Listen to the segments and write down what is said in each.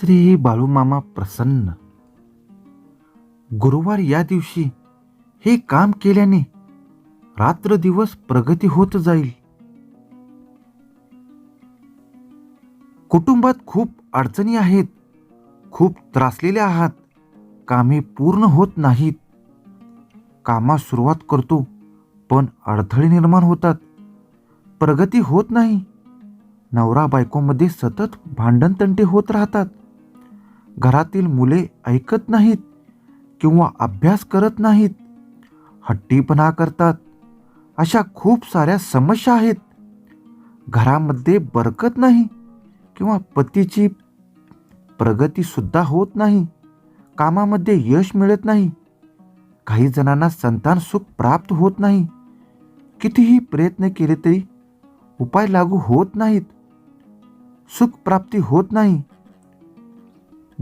श्री बाळूमामा प्रसन्न. गुरुवार या दिवशी हे काम केल्याने रात्र दिवस प्रगती होत जाईल. कुटुंबात खूप अडचणी आहेत. खूप त्रासलेले आहात. कामे पूर्ण होत नाहीत. कामास सुरुवात करतो पण अडथळे निर्माण होतात. प्रगती होत नाही. नवरा बायकोमध्ये सतत भांडणतंटे होत राहतात. घरातील मुले ऐकत नाहीत किंवा अभ्यास करत नाहीत हट्टीपणा करतात. अशा खूप साऱ्या समस्या आहेत. घरामध्ये बरकत नाही किंवा पतीची प्रगतीसुद्धा होत नाही. कामामध्ये यश मिळत नाही. काही जणांना संतान सुख प्राप्त होत नाही. कितीही प्रयत्न केले तरी उपाय लागू होत नाहीत. सुख प्राप्ती होत नाही.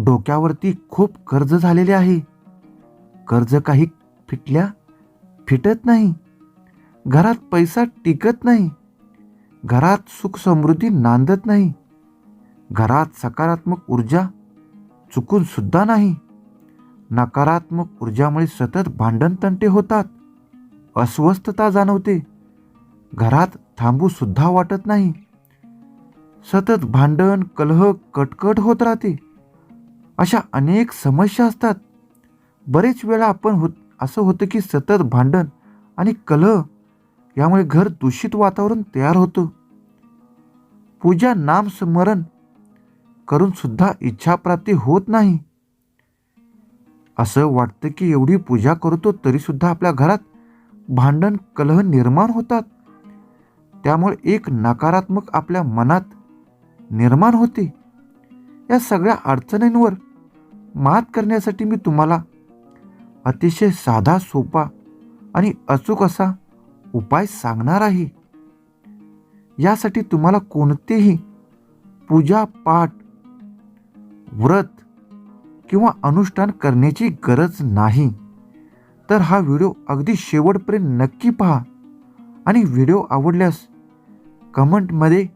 डोक्यावरती खूप कर्ज झालेले आहे. कर्ज काही फिटल्या फिटत नाही. घरात पैसा टिकत नाही. घरात सुख समृद्धी नांदत नाही. घरात सकारात्मक ऊर्जा चुकून सुद्धा नाही. नकारात्मक ऊर्जामुळे सतत भांडणतंटे होतात. अस्वस्थता जाणवते. घरात थांबू सुद्धा वाटत नाही. सतत भांडण कलह कटकट होत राहते. अशा अनेक समस्या असतात. बरेच वेळा आपण होत असं होतं की सतत भांडण आणि कलह यामुळे घर दूषित वातावरण तयार होतं. पूजा नामस्मरण करूनसुद्धा करून सुद्धा इच्छाप्राप्ती होत नाही. असं वाटतं की एवढी पूजा करतो तरी सुद्धा आपल्या घरात भांडण कलह निर्माण होतात. त्यामुळे एक नकारात्मक आपल्या मनात निर्माण होते. या सगळ्या अडचणींवर मात करण्यासाठी मी तुम्हाला अतिशय साधा सोपा आणि अचूक असा उपाय सांगणार आहे. यासाठी तुम्हाला कोणतेही पूजा पाठ व्रत किंवा अनुष्ठान करण्याची गरज नाही. तर हा व्हिडिओ अगदी शेवटपर्यंत नक्की पहा आणि व्हिडिओ आवडल्यास कमेंटमध्ये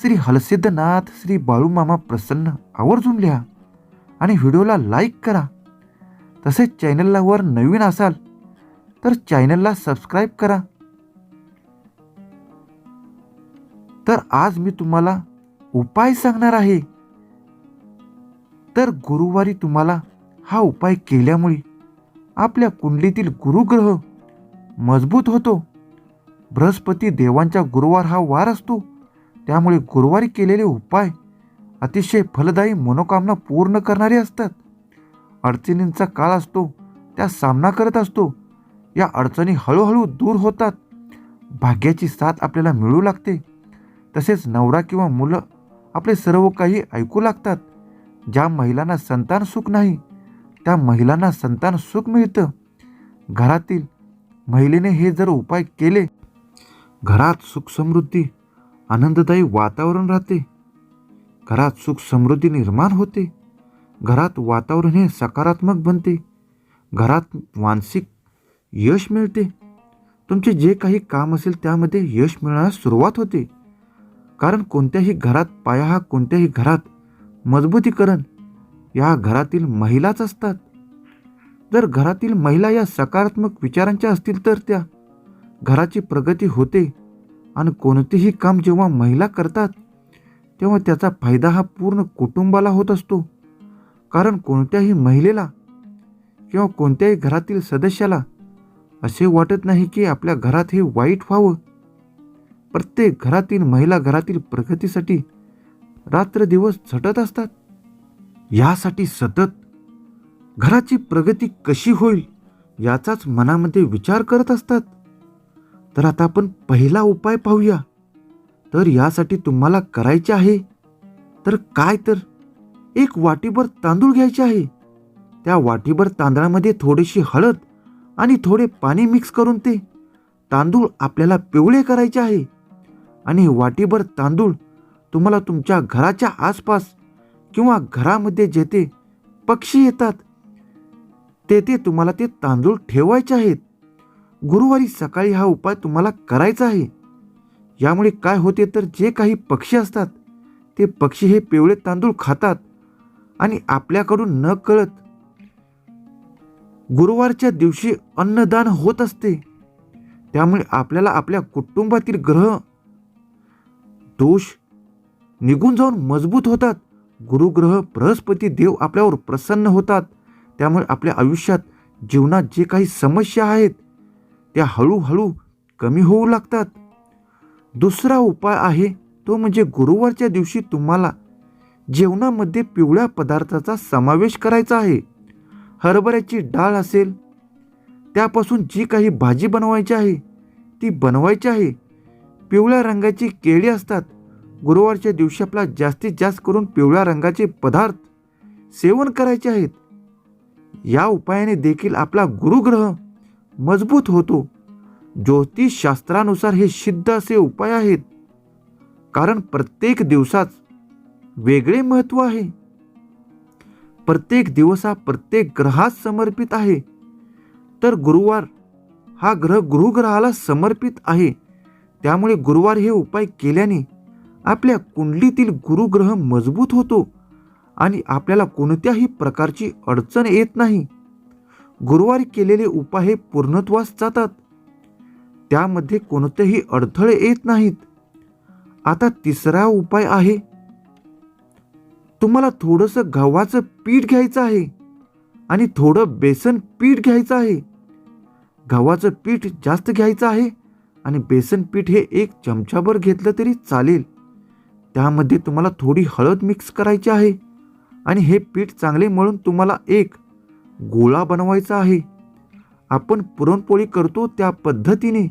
श्री हलसिद्धनाथ श्री बाळूमामा प्रसन्न आवर्जून लिहा. आणि व्हिडिओला लाईक करा. तसेच चॅनलला वर नवीन असाल तर चॅनलला सबस्क्राईब करा. तर आज मी तुम्हाला उपाय सांगणार आहे. तर गुरुवारी तुम्हाला हा उपाय केल्यामुळे आपल्या कुंडलीतील गुरुग्रह मजबूत होतो. बृहस्पती देवांचा गुरुवार हा वार असतो. त्यामुळे गुरुवारी केलेले उपाय अतिशय फलदायी मनोकामना पूर्ण करणारे असतात. अडचणींचा काळ असतो त्या सामना करत असतो. या अडचणी हळूहळू दूर होतात. भाग्याची साथ आपल्याला मिळू लागते. तसेच नवरा किंवा मुलं आपले सर्व काही ऐकू लागतात. ज्या महिलांना संतान सुख नाही त्या महिलांना संतान सुख मिळतं. घरातील महिलेने हे जर उपाय केले घरात सुखसमृद्धी आनंददायी वातावरण राहते. घरात सुख समृद्धी निर्माण होते. घरात वातावरण हे सकारात्मक बनते. घरात मानसिक यश मिळते. तुमचे जे काही काम असेल त्यामध्ये यश मिळण्यास सुरुवात होते. कारण कोणत्याही घरात पाया हा कोणत्याही घरात मजबूतीकरण या घरातील महिलाच असतात. जर घरातील महिला या सकारात्मक विचारांच्या असतील तर त्या घराची प्रगती होते. आणि कोणतेही काम जेव्हा महिला करतात तेव्हा त्याचा फायदा हा पूर्ण कुटुंबाला होत असतो. कारण कोणत्याही महिलेला किंवा कोणत्याही घरातील सदस्याला असे वाटत नाही की आपल्या घरात हे वाईट व्हावं. प्रत्येक घरातील महिला घरातील प्रगतीसाठी रात्र दिवस झटत असतात. यासाठी सतत घराची प्रगती कशी होईल याचाच मनामध्ये विचार करत असतात. तर आता आपण पहिला उपाय पाहूया. तर यासाठी तुम्हाला करायचे आहे. तर काय तर? एक वाटीभर तांदूळ घ्यायचे आहे. त्या वाटीभर तांदळामध्ये थोडीशी हळद आणि थोडे पाणी मिक्स करून ते तांदूळ आपल्याला पिवळे करायचे आहे. आणि वाटीभर तांदूळ तुम्हाला तुमच्या घराच्या आसपास किंवा घरामध्ये जेथे पक्षी येतात तेथे तुम्हाला ते तांदूळ ठेवायचे आहेत. गुरुवारी सकाळी हा उपाय तुम्हाला करायचा आहे. यामुळे काय होते तर जे काही पक्षी असतात ते पक्षी हे पिवळे तांदूळ खातात आणि आपल्याकडून न कळत गुरुवारच्या दिवशी अन्नदान होत असते. त्यामुळे आपल्याला आपल्या कुटुंबातील ग्रह दोष निघून जाऊन मजबूत होतात. गुरुग्रह बृहस्पती देव आपल्यावर प्रसन्न होतात. त्यामुळे आपल्या आयुष्यात जीवनात जे काही समस्या आहेत त्या हळूहळू कमी होऊ लागतात. दुसरा उपाय आहे तो म्हणजे गुरुवारच्या दिवशी तुम्हाला जेवणामध्ये पिवळ्या पदार्थाचा समावेश करायचा आहे. हरभऱ्याची डाळ असेल त्यापासून जी काही भाजी बनवायची आहे ती बनवायची आहे. पिवळ्या रंगाची केळी असतात गुरुवारच्या दिवशी आपला जास्तीत जास्त करून पिवळ्या रंगाचे पदार्थ सेवन करायचे आहेत. या उपायाने देखील आपला गुरुग्रह मजबूत होतो. ज्योतिषशास्त्रानुसार हे सिद्ध असे उपाय आहेत. कारण प्रत्येक दिवसाच वेगळे महत्त्व आहे. प्रत्येक दिवस हा प्रत्येक ग्रहास समर्पित आहे. तर गुरुवार हा ग्रह गृहग्रहाला समर्पित आहे. त्यामुळे गुरुवार हे उपाय केल्याने आपल्या कुंडलीतील गुरुग्रह मजबूत होतो आणि आपल्याला कोणत्याही प्रकारची अडचण येत नाही. गुरुवारी केलेले उपाय हे पूर्णत्वास जातात. त्यामध्ये कोणतेही अडथळे येत नाहीत. आता तिसरा उपाय आहे. तुम्हाला थोडंसं गव्हाचं पीठ घ्यायचं आहे आणि थोडं बेसन पीठ घ्यायचं आहे. गव्हाचं पीठ जास्त घ्यायचं आहे आणि बेसन पीठ हे एक चमचाभर घेतलं तरी चालेल. त्यामध्ये तुम्हाला थोडी हळद मिक्स करायची आहे आणि हे पीठ चांगले मळून तुम्हाला एक गोळा बनवायचा आहे. आपण पुरणपोळी करतो त्या पद्धतीने.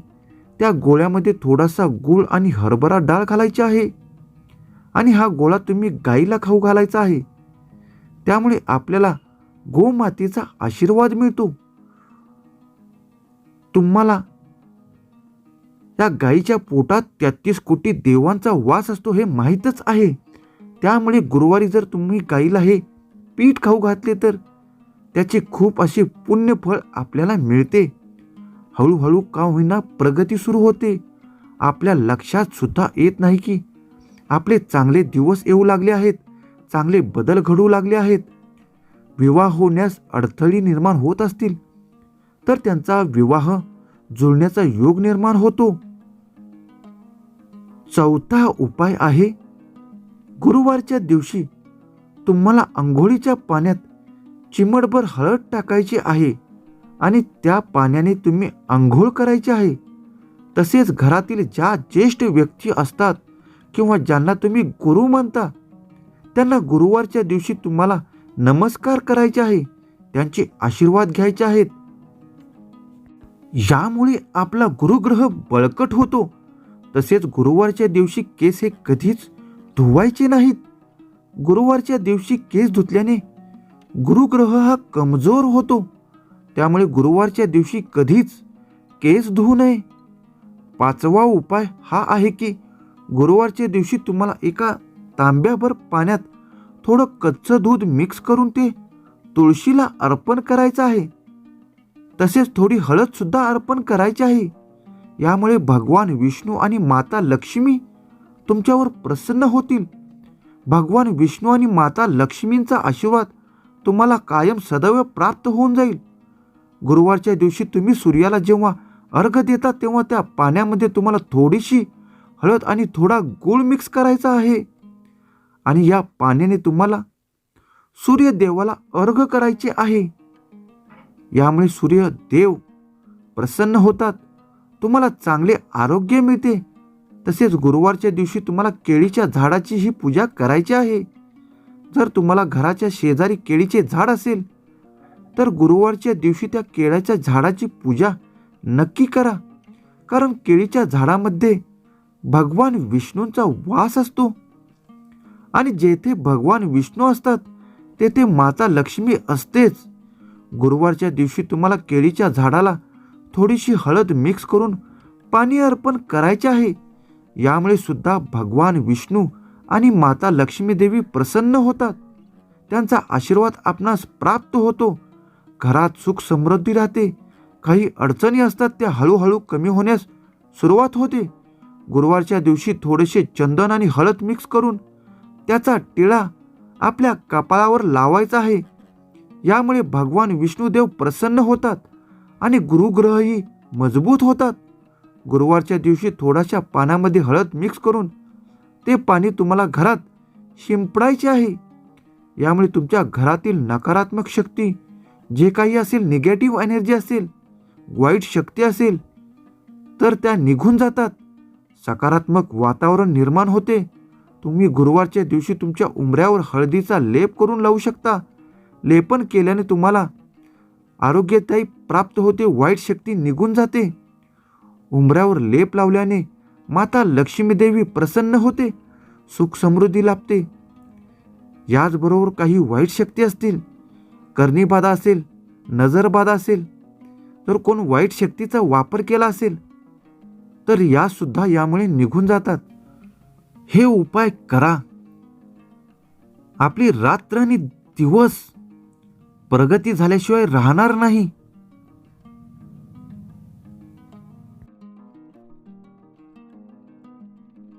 त्या गोळ्यामध्ये थोडासा गूळ आणि हरभरा डाळ घालायची आहे. आणि हा गोळा तुम्ही गाईला खाऊ घालायचा आहे. त्यामुळे आपल्याला गोमातेचा आशीर्वाद मिळतो. तुम्हाला या गाईच्या पोटात तेहतीस कोटी देवांचा वास असतो हे माहीतच आहे. त्यामुळे गुरुवारी जर तुम्ही गाईला हे पीठ खाऊ घातले तर त्याचे खूप असे पुण्यफळ आपल्याला मिळते. हळूहळू का होईना प्रगती सुरू होते. आपल्या लक्षात सुद्धा येत नाही की आपले चांगले दिवस येऊ लागले आहेत चांगले बदल घडू लागले आहेत. विवाह होण्यास अडथळी निर्माण होत असतील तर त्यांचा विवाह जुळण्याचा योग निर्माण होतो. चौथा उपाय आहे गुरुवारच्या दिवशी तुम्हाला आंघोळीच्या पाण्यात चिमटभर हळद टाकायची आहे आणि त्या पाण्याने तुम्ही आंघोळ करायची आहे. तसेच घरातील ज्या ज्येष्ठ व्यक्ती असतात किंवा ज्यांना तुम्ही गुरु मानता त्यांना गुरुवारच्या दिवशी तुम्हाला नमस्कार करायचे आहे त्यांचे आशीर्वाद घ्यायचे आहेत. यामुळे आपला गुरुग्रह बळकट होतो. तसेच गुरुवारच्या दिवशी केस हे कधीच धुवायचे नाहीत. गुरुवारच्या दिवशी केस धुतल्याने गुरुग्रह हा कमजोर होतो. त्यामुळे गुरुवारच्या दिवशी कधीच केस धुवू नये. पाचवा उपाय हा आहे की गुरुवारच्या दिवशी तुम्हाला एका तांब्याभर पाण्यात थोडं कच्चं दूध मिक्स करून ते तुळशीला अर्पण करायचं आहे. तसेच थोडी हळदसुद्धा अर्पण करायची आहे. यामुळे भगवान विष्णू आणि माता लक्ष्मी तुमच्यावर प्रसन्न होतील. भगवान विष्णू आणि माता लक्ष्मींचा आशीर्वाद तुम्हाला कायम सदैव प्राप्त होऊन जाईल. गुरुवारच्या दिवशी तुम्ही सूर्याला जेव्हा अर्घ देता तेव्हा त्या पाण्यामध्ये तुम्हाला थोडीशी हळद आणि थोडा गूळ मिक्स करायचा आहे. आणि या पाण्याने तुम्हाला सूर्यदेवाला अर्घ करायचे आहे. यामुळे सूर्यदेव प्रसन्न होतात. तुम्हाला चांगले आरोग्य मिळते. तसेच गुरुवारच्या दिवशी तुम्हाला केळीच्या झाडाची ही पूजा करायची आहे. जर तुम्हाला घराच्या शेजारी केळीचे झाड असेल तर गुरुवारच्या दिवशी त्या केळ्याच्या झाडाची पूजा नक्की करा. कारण केळीच्या झाडामध्ये भगवान विष्णूंचा वास असतो. आणि जेथे भगवान विष्णू असतात तेथे माता लक्ष्मी असतेच. गुरुवारच्या दिवशी तुम्हाला केळीच्या झाडाला थोडीशी हळद मिक्स करून पाणी अर्पण करायचे आहे. यामुळे सुद्धा भगवान विष्णू आणि माता लक्ष्मीदेवी प्रसन्न होतात. त्यांचा आशीर्वाद आपणास प्राप्त होतो. घरात सुख समृद्धी राहते. काही अडचणी असतात त्या हळूहळू कमी होण्यास सुरुवात होते. गुरुवारच्या दिवशी थोडेसे चंदन आणि हळद मिक्स करून त्याचा टिळा आपल्या कपाळावर लावायचा आहे. यामुळे भगवान विष्णुदेव प्रसन्न होतात आणि गुरुग्रहही मजबूत होतात. गुरुवारच्या दिवशी थोड्याशा पाण्यामध्ये हळद मिक्स करून ते पाणी तुम्हाला घरात शिंपडायचे आहे. यामुळे तुमच्या घरातील नकारात्मक शक्ती जे काही असेल निगेटिव्ह एनर्जी असेल वाईट शक्ती असेल तर त्या निघून जातात. सकारात्मक वातावरण निर्माण होते. तुम्ही गुरुवारच्या दिवशी तुमच्या उंबऱ्यावर हळदीचा लेप करून लावू शकता. लेपन केल्याने तुम्हाला आरोग्यदायी प्राप्त होते वाईट शक्ती निघून जाते. उंबऱ्यावर लेप लावल्याने माता लक्ष्मीदेवी प्रसन्न होते सुख समृद्धी लाभते. याचबरोबर काही वाईट शक्ती असतील करणीबाधा असेल नजरबाधा असेल तर कोण वाईट शक्तीचा वापर केला असेल तर या सुद्धा यामुळे निघून जातात. हे उपाय करा. आपली रात्र आणि दिवस प्रगती झाल्याशिवाय राहणार नाही.